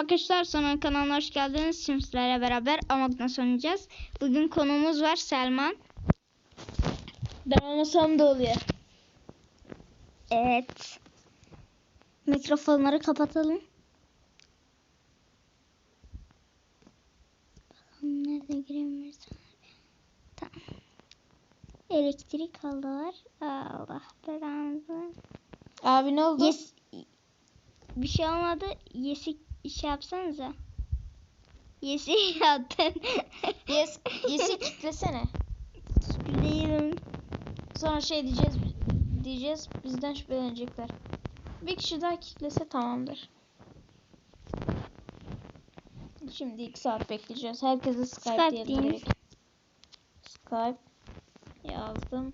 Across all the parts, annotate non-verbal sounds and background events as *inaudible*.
arkadaşlar, sonra kanalına hoş geldiniz. Şimdi sizlerle beraber Among oynayacağız. Bugün konuğumuz var Selman. Ben olmasam da oluyor. Evet. Mikrofonları kapatalım. Bakalım nerede giremiyoruz. Tamam. Elektrik aldılar. Allah belanı. Abi ne oldu? Yes. Bir şey olmadı. Yes'i şey yapsanıza. Yes'i *laughs* yaptın. Yes, yes'i kitlesene. Değilim. Sonra şey diyeceğiz diyeceğiz bizden şüphelenecekler. Bir kişi daha kitlese tamamdır. Şimdi 2 saat bekleyeceğiz. Herkese Skype, Skype diyelim direkt. Skype yazdım.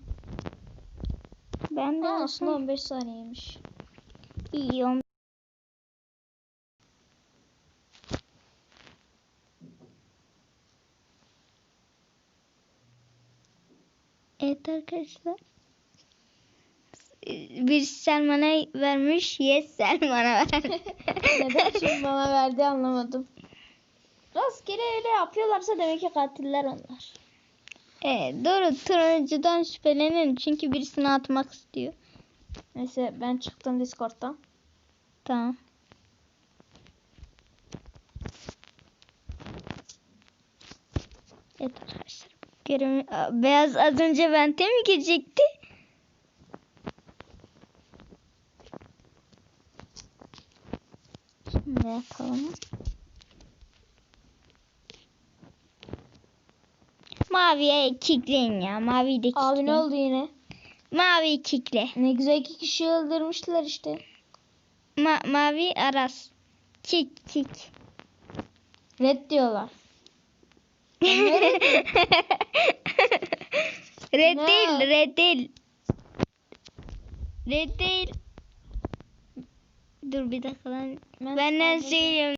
Ben de Ha, aslında olsun. 15 saniyeymiş. İyi on- Evet arkadaşlar. Bir Selman'a vermiş. Yes Selman'a verdi. *laughs* Neden şimdi bana verdi anlamadım. Rastgele öyle yapıyorlarsa demek ki katiller onlar. Evet, doğru turuncudan şüphelenin çünkü birisini atmak istiyor. Neyse ben çıktım Discord'dan. Tamam. Evet arkadaşlar. Aa, beyaz az önce vente mi girecekti? Şimdi yapalım. Maviye kikleyin ya. Maviyi de Abi ne kikleyin. oldu yine? Maviyi kikle. Ne güzel iki kişi öldürmüşler işte. Ma mavi Aras. Kik kik. Red diyorlar. *laughs* red Ne? değil, red değil. Red değil. Dur bir dakika lan. Ben Benden sadece- söylüyorum.